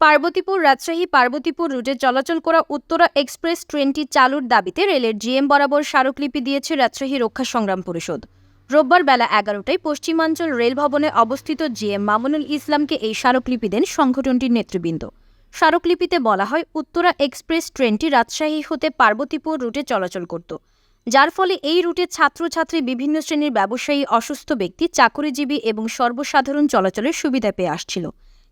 পার্বতীপুর রাজশাহী পার্বতীপুর রুটে চলাচল করা উত্তরা এক্সপ্রেস ট্রেনটি চালুর দাবিতে রেলের জিএম বরাবর স্মারকলিপি দিয়েছে রাজশাহী রক্ষা সংগ্রাম পরিষদ। রোববার বেলা এগারোটায় পশ্চিমাঞ্চল রেল ভবনে অবস্থিত জিএম মামুনুল ইসলামকে এই স্মারকলিপি দেন সংগঠনটির নেতৃবৃন্দ। স্মারকলিপিতে বলা হয়, উত্তরা এক্সপ্রেস ট্রেনটি রাজশাহী হতে পার্বতীপুর রুটে চলাচল করত। যার ফলে এই রুটে ছাত্রছাত্রী বিভিন্ন শ্রেণির ব্যবসায়ী, অসুস্থ ব্যক্তি, চাকরিজীবী এবং সর্বসাধারণ চলাচলের সুবিধা পেয়ে আসছিল।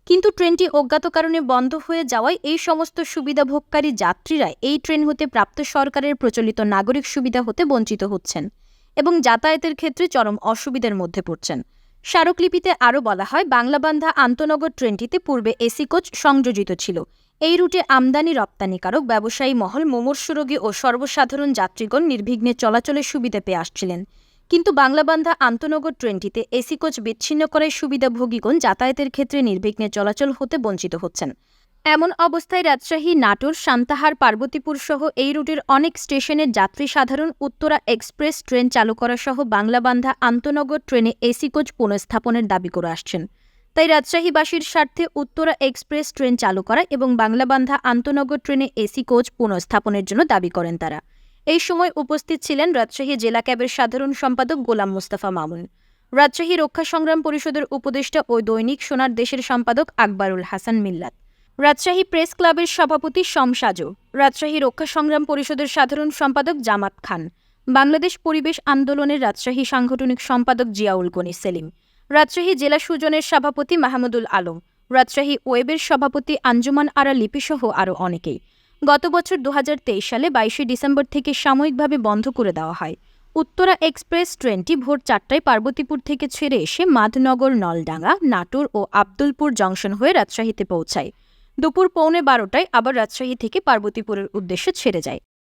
কিন্তু ট্রেনটি অজ্ঞাত কারণে বন্ধ হয়ে যাওয়ায় এই সমস্ত সুবিধাভোগকারী যাত্রীরা এই ট্রেন হতে প্রাপ্ত সরকারের প্রচলিত নাগরিক সুবিধা হতে বঞ্চিত হচ্ছেন এবং যাতায়াতের ক্ষেত্রে চরম অসুবিধার মধ্যে পড়ছেন। স্মারকলিপিতে আরও বলা হয়, বাংলাবান্ধা আন্তনগর ট্রেনটিতে পূর্বে এসি কোচ সংযোজিত ছিল। এই রুটে আমদানি রপ্তানিকারক ব্যবসায়ী মহল মুমূর্ষু রোগী ও সর্বসাধারণ যাত্রীগণ নির্বিঘ্নে চলাচলের সুবিধা পেয়ে আসছিলেন। কিন্তু বাংলাবান্ধা আন্তনগর ট্রেনটিতে এসি কোচ বিচ্ছিন্ন করায় সুবিধাভোগীগণ যাতায়াতের ক্ষেত্রে নির্বিঘ্নে চলাচল হতে বঞ্চিত হচ্ছেন। এমন অবস্থায় রাজশাহী, নাটোর, সান্তাহার পার্বতীপুর সহ এই রুটের অনেক স্টেশনের যাত্রী সাধারণ উত্তরা এক্সপ্রেস ট্রেন চালু করা সহ বাংলাবান্ধা আন্তনগর ট্রেনে এসি কোচ পুনঃস্থাপনের দাবি করে আসছেন। তাই রাজশাহীবাসীর স্বার্থে উত্তরা এক্সপ্রেস ট্রেন চালু করা এবং বাংলাবান্ধা আন্তনগর ট্রেনে এসি কোচ পুনঃস্থাপনের জন্য দাবি করেন তারা। এই সময় উপস্থিত ছিলেন রাজশাহী জেলা ক্যাবের সাধারণ সম্পাদক গোলাম মোস্তাফা মামুন। রাজশাহী রক্ষা সংগ্রাম পরিষদের উপদেষ্টা ও দৈনিক সোনার দেশের সম্পাদক আকবরুল হাসান মিল্লাত। রাজশাহী প্রেস ক্লাবের সভাপতি শমসাজো রাজশাহী রক্ষা সংগ্রাম পরিষদের সাধারণ সম্পাদক জামাত খান, বাংলাদেশ পরিবেশ আন্দোলনের রাজশাহী সাংগঠনিক সম্পাদক জিয়াউল গনি সেলিম, রাজশাহী জেলা সুজনের সভাপতি মাহমুদুল আলম, রাজশাহী ওয়েবের সভাপতি আঞ্জুমান আরা লিপিসহ আরও অনেকেই। গত বছর দু হাজার তেইশ সালে বাইশে ডিসেম্বর থেকে সাময়িকভাবে বন্ধ করে দেওয়া হয়। উত্তরা এক্সপ্রেস ট্রেনটি ভোর চারটায় পার্বতীপুর থেকে ছেড়ে এসে মাধনগর, নলডাঙ্গা, নাটোর ও আব্দুলপুর জংশন হয়ে রাজশাহীতে পৌঁছায়। দুপুর পৌনে বারোটায় আবার রাজশাহী থেকে পার্বতীপুরের উদ্দেশ্যে ছেড়ে যায়।